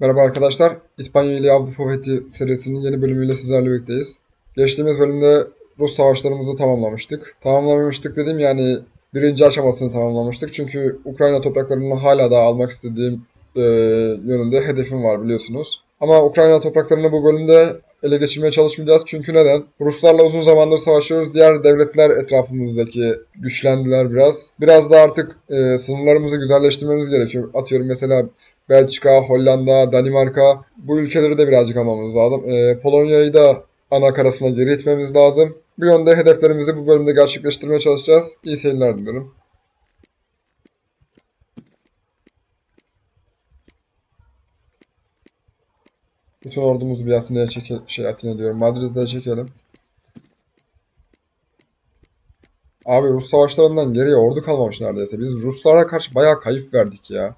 Merhaba arkadaşlar. İspanya ile Avrupa Fethi serisinin yeni bölümüyle sizlerle birlikteyiz. Geçtiğimiz bölümde Rus savaşlarımızı tamamlamıştık. Tamamlamıştık dediğim yani birinci aşamasını tamamlamıştık. Çünkü Ukrayna topraklarını hala da almak istediğim e, yönünde hedefim var biliyorsunuz. Ama Ukrayna topraklarını bu bölümde ele geçirmeye çalışmayacağız. Çünkü neden? Ruslarla uzun zamandır savaşıyoruz. Diğer devletler etrafımızdaki güçlendiler biraz. Biraz da artık e, sınırlarımızı güzelleştirmemiz gerekiyor. Atıyorum mesela Belçika, Hollanda, Danimarka bu ülkeleri de birazcık almamız lazım. Ee, Polonya'yı da ana karasına geri itmemiz lazım. Bu yönde hedeflerimizi bu bölümde gerçekleştirmeye çalışacağız. İyi seyirler dilerim. Bütün ordumuzu bir Atina'ya çekelim. Şey Atina diyorum. Madrid'e çekelim. Abi Rus savaşlarından geriye ordu kalmamış neredeyse. Biz Ruslara karşı bayağı kayıp verdik ya.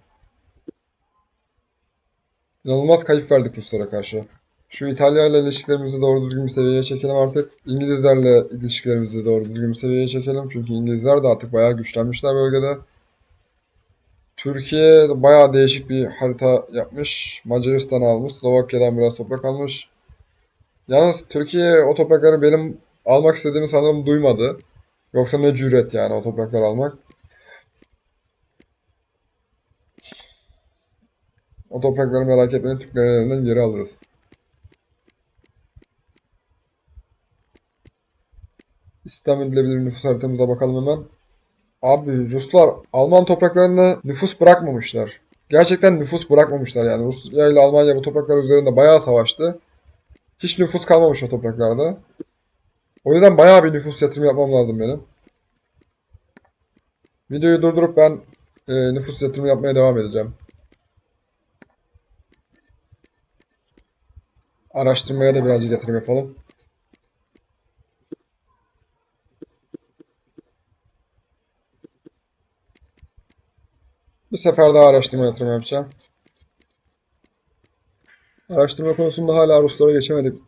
İnanılmaz kayıp verdik Ruslara karşı. Şu İtalya ile ilişkilerimizi doğru düzgün bir seviyeye çekelim artık. İngilizlerle ilişkilerimizi doğru düzgün bir seviyeye çekelim. Çünkü İngilizler de artık bayağı güçlenmişler bölgede. Türkiye bayağı değişik bir harita yapmış. Macaristan almış. Slovakya'dan biraz toprak almış. Yalnız Türkiye o toprakları benim almak istediğimi sanırım duymadı. Yoksa ne cüret yani o toprakları almak. O toprakları merak etmeyin Türklerin elinden geri alırız. İslam edilebilir nüfus haritamıza bakalım hemen. Abi Ruslar Alman topraklarında nüfus bırakmamışlar. Gerçekten nüfus bırakmamışlar yani. Rusya ile Almanya bu topraklar üzerinde bayağı savaştı. Hiç nüfus kalmamış o topraklarda. O yüzden bayağı bir nüfus yatırımı yapmam lazım benim. Videoyu durdurup ben e, nüfus yatırımı yapmaya devam edeceğim. Araştırmaya da birazcık yatırım yapalım. Bir sefer daha araştırma yatırım yapacağım. Araştırma konusunda hala Ruslara geçemedik.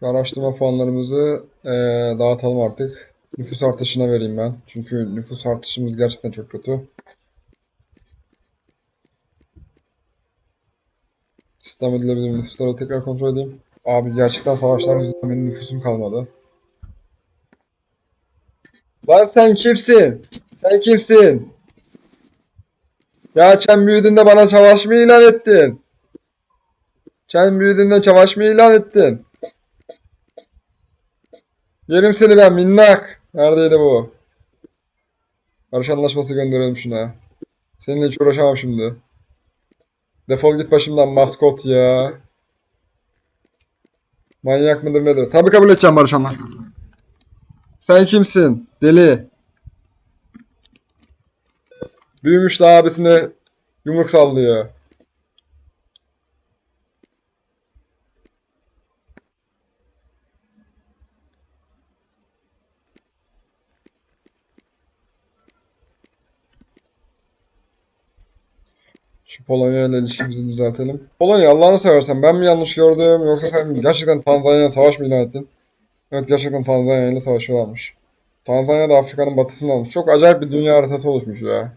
Şu araştırma puanlarımızı eee, dağıtalım artık. Nüfus artışına vereyim ben. Çünkü nüfus artışımız gerçekten çok kötü. İslam edilebilir nüfusları tekrar kontrol edeyim. Abi gerçekten savaşlar yüzünden benim nüfusum kalmadı. Lan sen kimsin? Sen kimsin? Ya sen büyüdün de bana savaş mı ilan ettin? Sen büyüdün de savaş mı ilan ettin? Yerim seni ben minnak. Neredeydi bu? Barış anlaşması gönderelim şuna. Seninle hiç uğraşamam şimdi. Defol git başımdan maskot ya. Manyak mıdır nedir? Tabii kabul edeceğim barış anlaşmasını. Sen kimsin? Deli. Büyümüş de abisine yumruk sallıyor. Şu Polonya ile ilişkimizi düzeltelim. Polonya Allah'ını seversen ben mi yanlış gördüm yoksa sen gerçekten Tanzanya'ya savaş mı ilan ettin? Evet gerçekten Tanzanya ile savaşıyorlarmış. Tanzanya da Afrika'nın batısını almış. Çok acayip bir dünya haritası oluşmuş ya.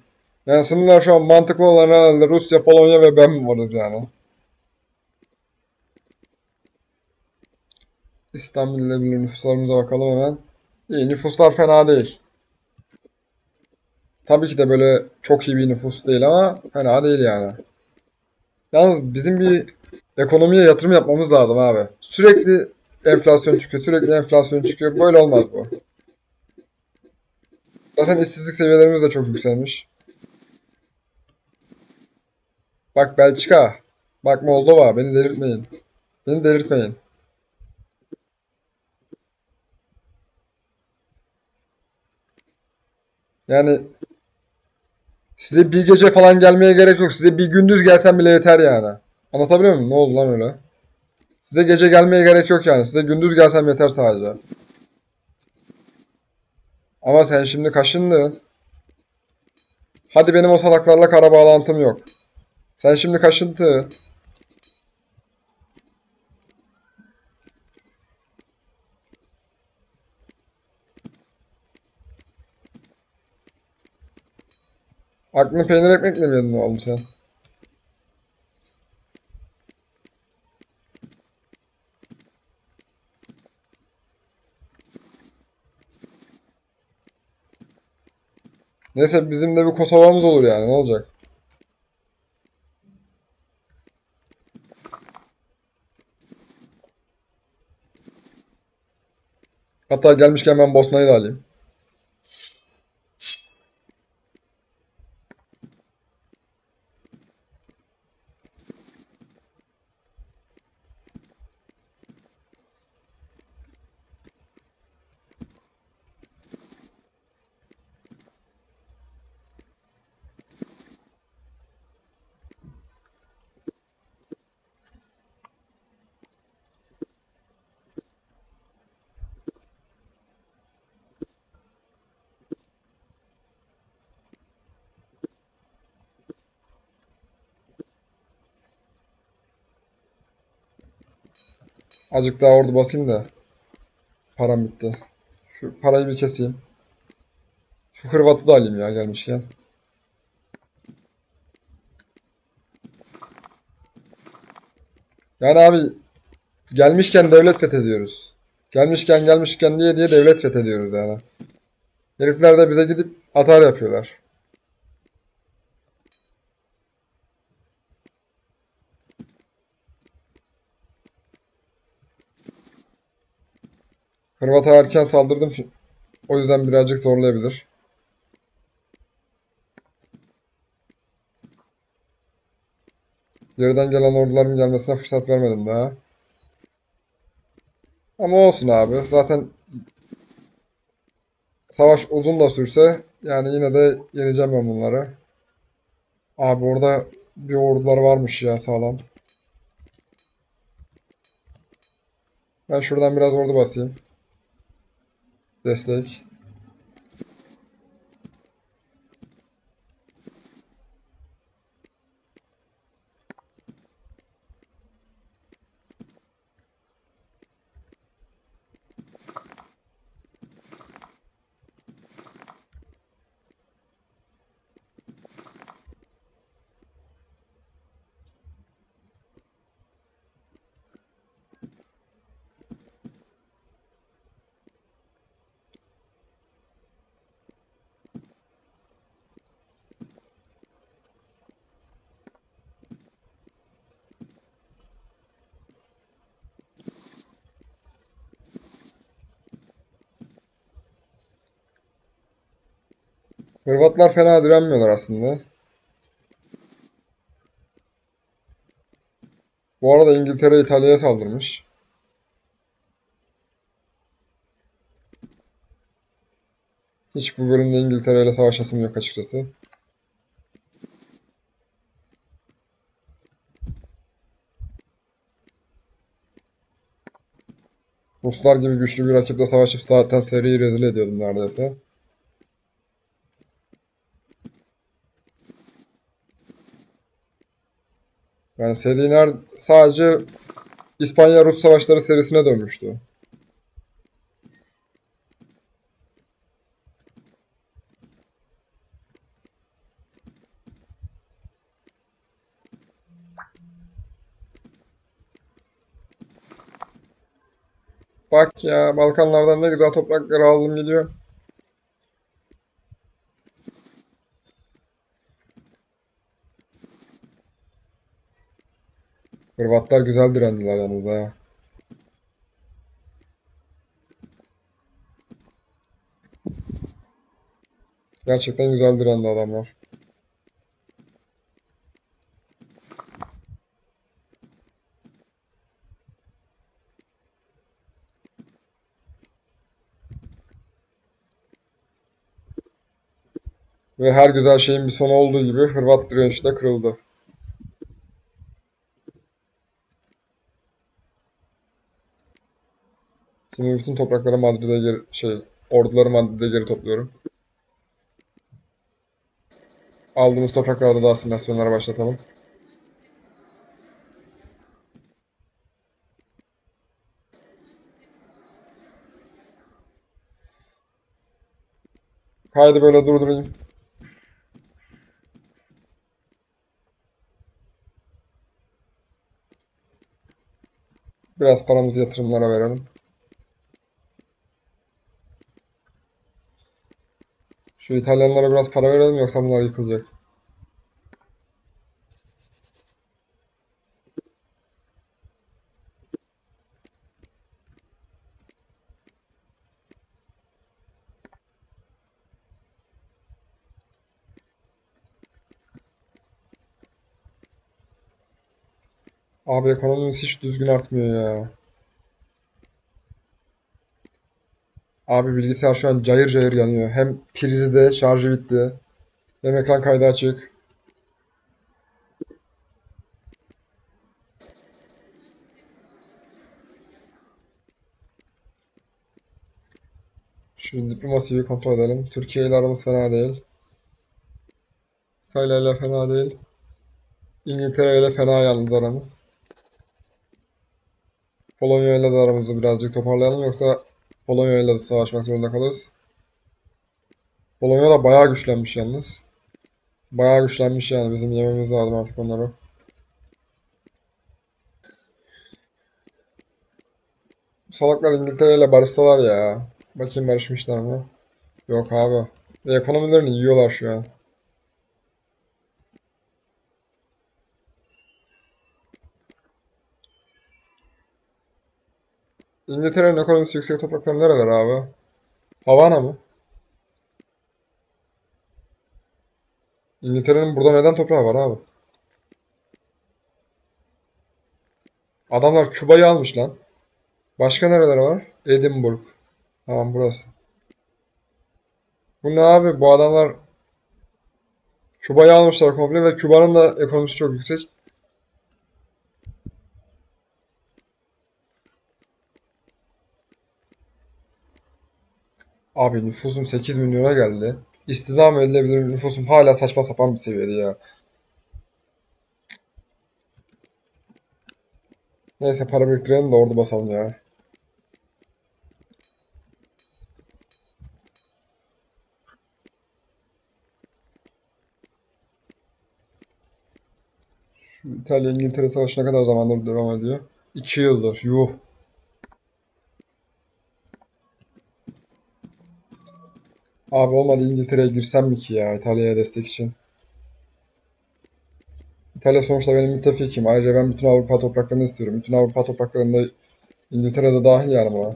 Yani sınırlar şu an mantıklı olan herhalde Rusya, Polonya ve ben varız yani. İstanbul ilgili nüfuslarımıza bakalım hemen. İyi nüfuslar fena değil. Tabii ki de böyle çok iyi bir nüfus değil ama fena değil yani. Yalnız bizim bir ekonomiye yatırım yapmamız lazım abi. Sürekli enflasyon çıkıyor, sürekli enflasyon çıkıyor. Böyle olmaz bu. Zaten işsizlik seviyelerimiz de çok yükselmiş. Bak Belçika. Bak Moldova. Beni delirtmeyin. Beni delirtmeyin. Yani size bir gece falan gelmeye gerek yok. Size bir gündüz gelsen bile yeter yani. Anlatabiliyor muyum? Ne oldu lan öyle? Size gece gelmeye gerek yok yani. Size gündüz gelsem yeter sadece. Ama sen şimdi kaşındın. Hadi benim o salaklarla kara bağlantım yok. Sen şimdi kaşıntı. Aklına peynir ekmek mi verdin oğlum sen? Neyse bizim de bir Kosova'mız olur yani ne olacak? Hatta gelmişken ben Bosna'yı da alayım. Azıcık daha ordu basayım da. Param bitti. Şu parayı bir keseyim. Şu Hırvat'ı da alayım ya gelmişken. Yani abi gelmişken devlet fethediyoruz. Gelmişken gelmişken diye diye devlet fethediyoruz yani. Herifler de bize gidip atar yapıyorlar. Hırvat'a erken saldırdım. O yüzden birazcık zorlayabilir. Geriden gelen orduların gelmesine fırsat vermedim daha. Ama olsun abi. Zaten savaş uzun da sürse yani yine de yeneceğim ben bunları. Abi orada bir ordular varmış ya sağlam. Ben şuradan biraz ordu basayım. Destek. Hırvatlar fena direnmiyorlar aslında. Bu arada İngiltere İtalya'ya saldırmış. Hiç bu bölümde İngiltere ile savaşasım yok açıkçası. Ruslar gibi güçlü bir rakiple savaşıp zaten seriyi rezil ediyordum neredeyse. Yani seriler sadece İspanya-Rus savaşları serisine dönmüştü. Bak ya Balkanlardan ne güzel toprakları aldım gidiyor. Hırvatlar güzel direndiler yalnız ha. Gerçekten güzel direndi adamlar. Ve her güzel şeyin bir sonu olduğu gibi Hırvat direnişi de kırıldı. Şimdi bütün toprakları Madrid'e geri, şey, orduları Madrid'e geri topluyorum. Aldığımız topraklarda da asimilasyonlara başlatalım. Kaydı böyle durdurayım. Biraz paramızı yatırımlara verelim. Şu İtalyanlara biraz para verelim yoksa bunlar yıkılacak. Abi ekonomimiz hiç düzgün artmıyor ya. Abi bilgisayar şu an cayır cayır yanıyor. Hem prizi de şarjı bitti. Hem ekran kaydı açık. Şu diplomasiyi kontrol edelim. Türkiye ile aramız fena değil. İtalya ile fena değil. İngiltere ile fena yalnız aramız. Polonya ile de aramızı birazcık toparlayalım yoksa Polonya ile de savaşmak zorunda kalırız. Polonya da bayağı güçlenmiş yalnız. Bayağı güçlenmiş yani bizim yememiz lazım artık onları. Salaklar İngiltere ile barışsalar ya. Bakayım barışmışlar mı? Yok abi. Ekonomilerini yiyorlar şu an. İngiltere'nin ekonomisi yüksek toprakları nereler abi? Havana mı? İngiltere'nin burada neden toprağı var abi? Adamlar Küba'yı almış lan. Başka nereleri var? Edinburgh. Tamam burası. Bu ne abi? Bu adamlar Küba'yı almışlar komple ve Küba'nın da ekonomisi çok yüksek. Abi nüfusum 8 milyona geldi. İstihdam edilebilir nüfusum hala saçma sapan bir seviyede ya. Neyse para biriktirelim de ordu basalım ya. Şu İtalya İngiltere savaşı ne kadar zamandır devam ediyor? 2 yıldır. Yuh. Abi olmadı İngiltere'ye girsem mi ki ya İtalya'ya destek için? İtalya sonuçta benim müttefikim. Ayrıca ben bütün Avrupa topraklarını istiyorum. Bütün Avrupa topraklarında İngiltere'de dahil yani buna.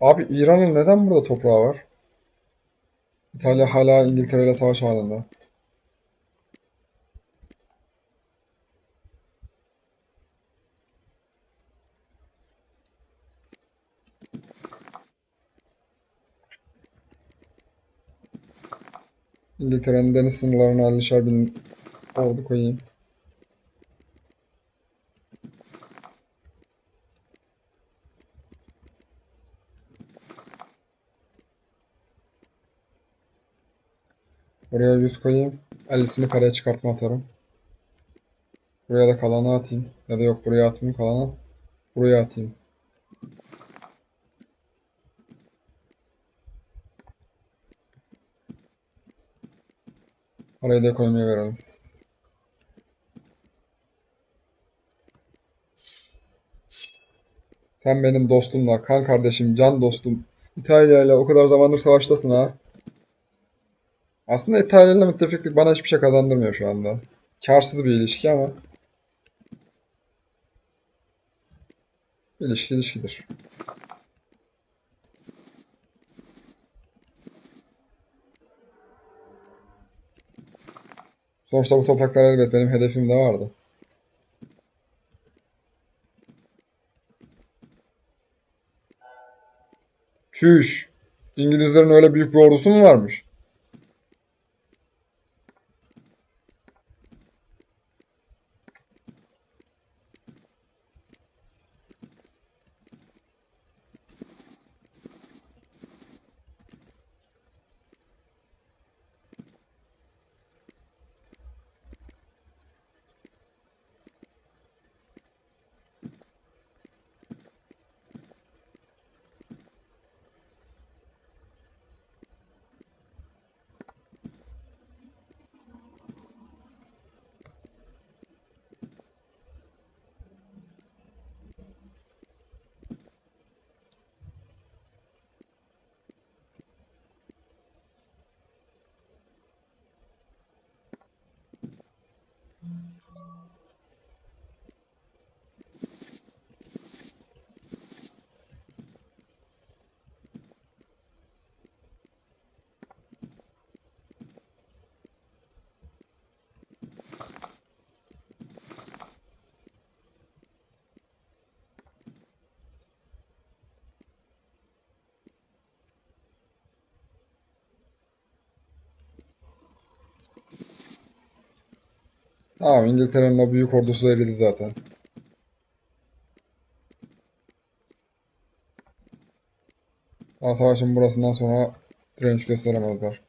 Abi İran'ın neden burada toprağı var? İtalya hala İngiltere ile savaş halinde. İngiltere'nin deniz sınırlarına 50'şer bin ordu koyayım. Buraya 100 koyayım. 50'sini karaya çıkartma atarım. Buraya da kalanı atayım. Ya da yok buraya atmayayım kalanı. Buraya atayım. Parayı da ekonomiye verelim. Sen benim dostumla, kan kardeşim, can dostum. İtalya ile o kadar zamandır savaştasın ha. Aslında İtalya ile müttefiklik bana hiçbir şey kazandırmıyor şu anda. Karsız bir ilişki ama. İlişki ilişkidir. Sonuçta bu topraklar elbet benim hedefimde vardı. Çüş. İngilizlerin öyle büyük bir ordusu mu varmış? Tamam İngiltere'nin o büyük ordusu eridi zaten. Ama savaşın burasından sonra direnç gösteremezler.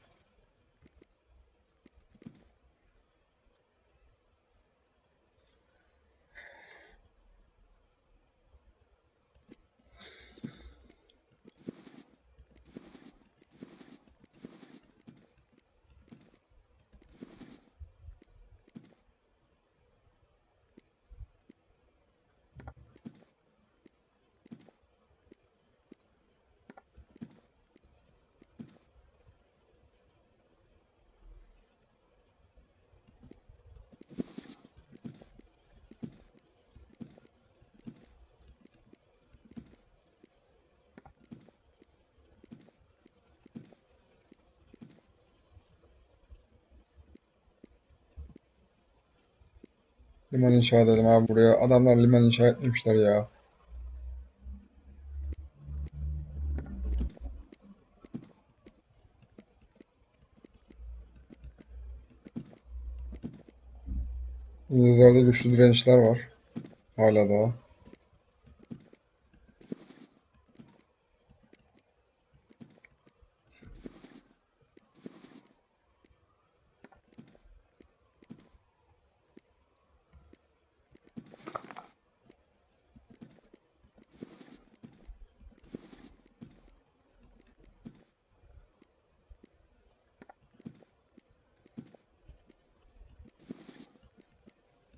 Liman inşa edelim abi buraya. Adamlar liman inşa etmemişler ya. İngilizlerde güçlü direnişler var. Hala daha.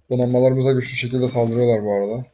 Donanmalarımıza güçlü şekilde saldırıyorlar bu arada.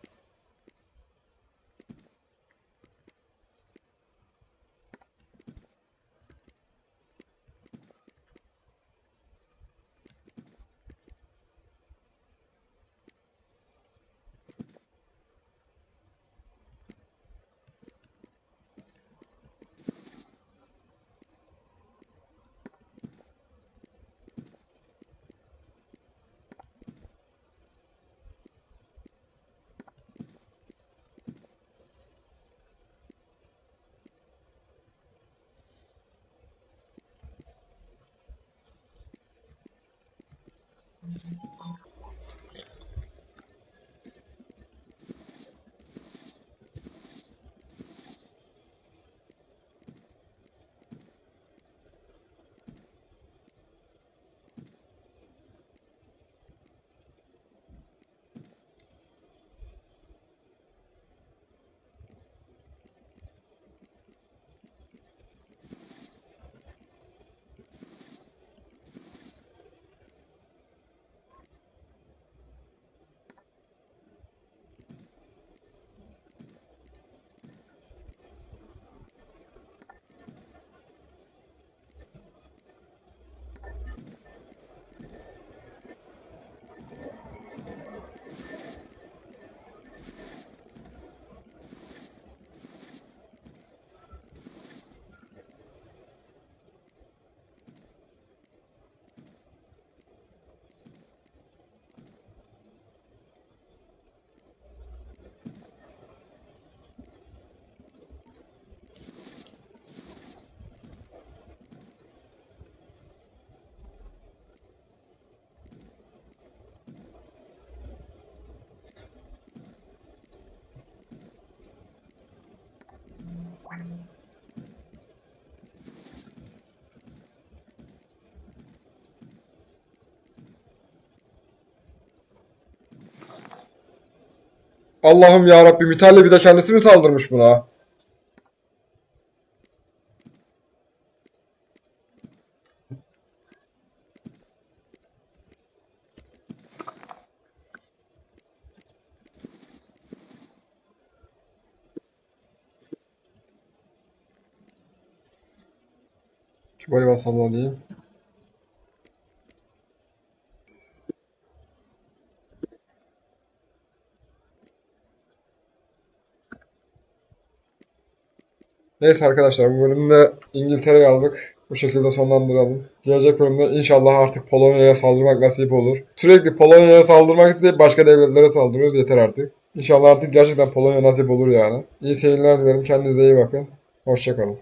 Allah'ım ya Rabbim İtalya bir de kendisi mi saldırmış buna? Küba'yı vasallayayım. Neyse arkadaşlar bu bölümde İngiltere'yi aldık. Bu şekilde sonlandıralım. Gelecek bölümde inşallah artık Polonya'ya saldırmak nasip olur. Sürekli Polonya'ya saldırmak isteyip başka devletlere saldırıyoruz yeter artık. İnşallah artık gerçekten Polonya nasip olur yani. İyi seyirler dilerim. Kendinize iyi bakın. Hoşçakalın.